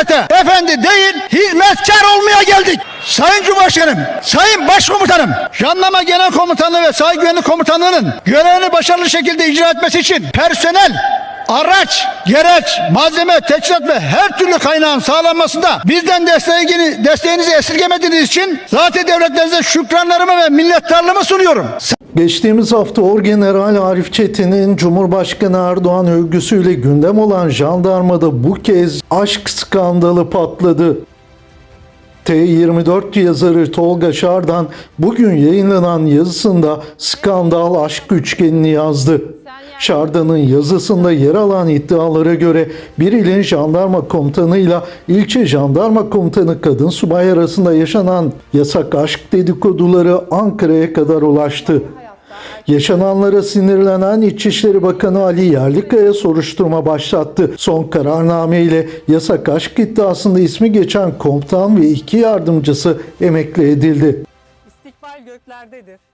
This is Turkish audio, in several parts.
millete efendi değil hizmetkar olmaya geldik. Sayın Cumhurbaşkanım, Sayın Başkomutanım, Jandarma Genel Komutanlığı ve Sahil Güvenlik Komutanlığı'nın görevini başarılı şekilde icra etmesi için personel, araç, gereç, malzeme, teçhizat ve her türlü kaynağın sağlanmasında bizden desteğini, desteğinizi esirgemediğiniz için zaten devletlerinize şükranlarımı ve minnettarlığımı sunuyorum. Geçtiğimiz hafta Orgeneral Arif Çetin'in Cumhurbaşkanı Erdoğan övgüsüyle gündem olan jandarmada bu kez aşk skandalı patladı. T24 yazarı Tolga Şardan bugün yayınlanan yazısında skandal aşk üçgenini yazdı. Şardan'ın yazısında yer alan iddialara göre bir ilin jandarma komutanıyla ilçe jandarma komutanı kadın subay arasında yaşanan yasak aşk dedikoduları Ankara'ya kadar ulaştı. Yaşananlara sinirlenen İçişleri Bakanı Ali Yerlikaya soruşturma başlattı. Son kararname ile yasak aşk iddiasında ismi geçen komutan ve iki yardımcısı emekli edildi. İstikbal göklerdedir.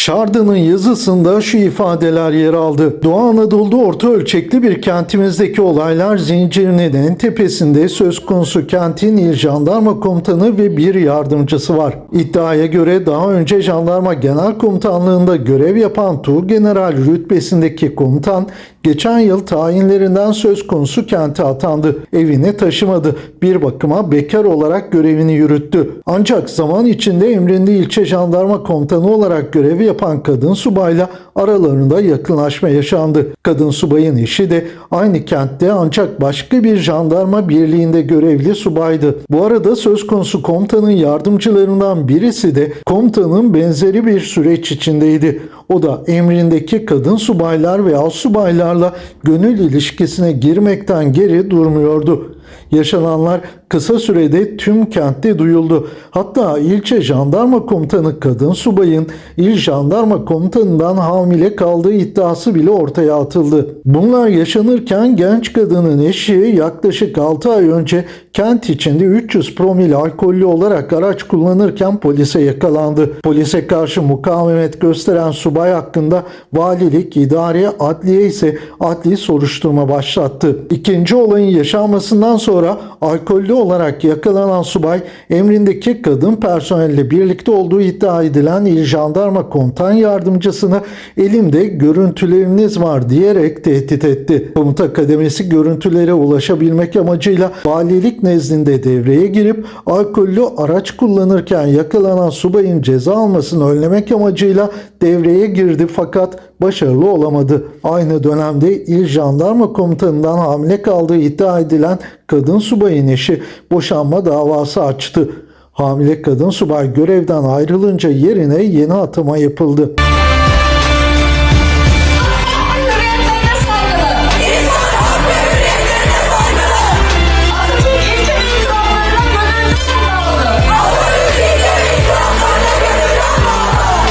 Şarda'nın yazısında şu ifadeler yer aldı. Doğu Anadolu'da orta ölçekli bir kentimizdeki olaylar zincirinin en tepesinde söz konusu kentin il jandarma komutanı ve bir yardımcısı var. İddiaya göre daha önce jandarma genel komutanlığında görev yapan Tuğ General rütbesindeki komutan geçen yıl tayinlerinden söz konusu kente atandı. Evine taşımadı. Bir bakıma bekar olarak görevini yürüttü. Ancak zaman içinde emrinde ilçe jandarma komutanı olarak görev yapan kadın subayla aralarında yakınlaşma yaşandı. Kadın subayın eşi de aynı kentte ancak başka bir jandarma birliğinde görevli subaydı. Bu arada söz konusu komutanın yardımcılarından birisi de komutanın benzeri bir süreç içindeydi. O da emrindeki kadın subaylar ve subaylarla gönül ilişkisine girmekten geri durmuyordu. Yaşananlar kısa sürede tüm kentte duyuldu. Hatta ilçe jandarma komutanı kadın subayın il jandarma komutanından hamile kaldığı iddiası bile ortaya atıldı. Bunlar yaşanırken genç kadının eşi yaklaşık 6 ay önce kent içinde 300 promil alkollü olarak araç kullanırken polise yakalandı. Polise karşı mukavemet gösteren subay hakkında valilik, idare, adliye ise adli soruşturma başlattı. İkinci olayın yaşanmasından sonra alkollü olarak yakalanan subay emrindeki kadın personelle birlikte olduğu iddia edilen il jandarma komutan yardımcısını elimde görüntüleriniz var diyerek tehdit etti. Komuta kademesi görüntülere ulaşabilmek amacıyla valilik nezdinde devreye girip alkollü araç kullanırken yakalanan subayın ceza almasını önlemek amacıyla devreye girdi fakat başarılı olamadı. Aynı dönemde il jandarma komutanından hamile kaldığı iddia edilen kadın subayın eşi boşanma davası açtı. Hamile kadın subay görevden ayrılınca yerine yeni atama yapıldı.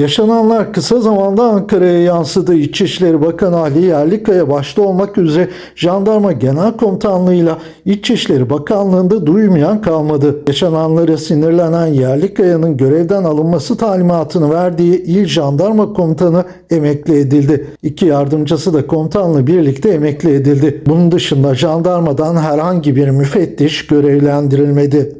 Yaşananlar kısa zamanda Ankara'ya yansıdı. İçişleri Bakanı Ali Yerlikaya başta olmak üzere Jandarma Genel Komutanlığı'yla İçişleri Bakanlığı'nda duymayan kalmadı. Yaşananlara sinirlenen Yerlikaya'nın görevden alınması talimatını verdiği İl Jandarma Komutanı emekli edildi. İki yardımcısı da komutanla birlikte emekli edildi. Bunun dışında jandarmadan herhangi bir müfettiş görevlendirilmedi.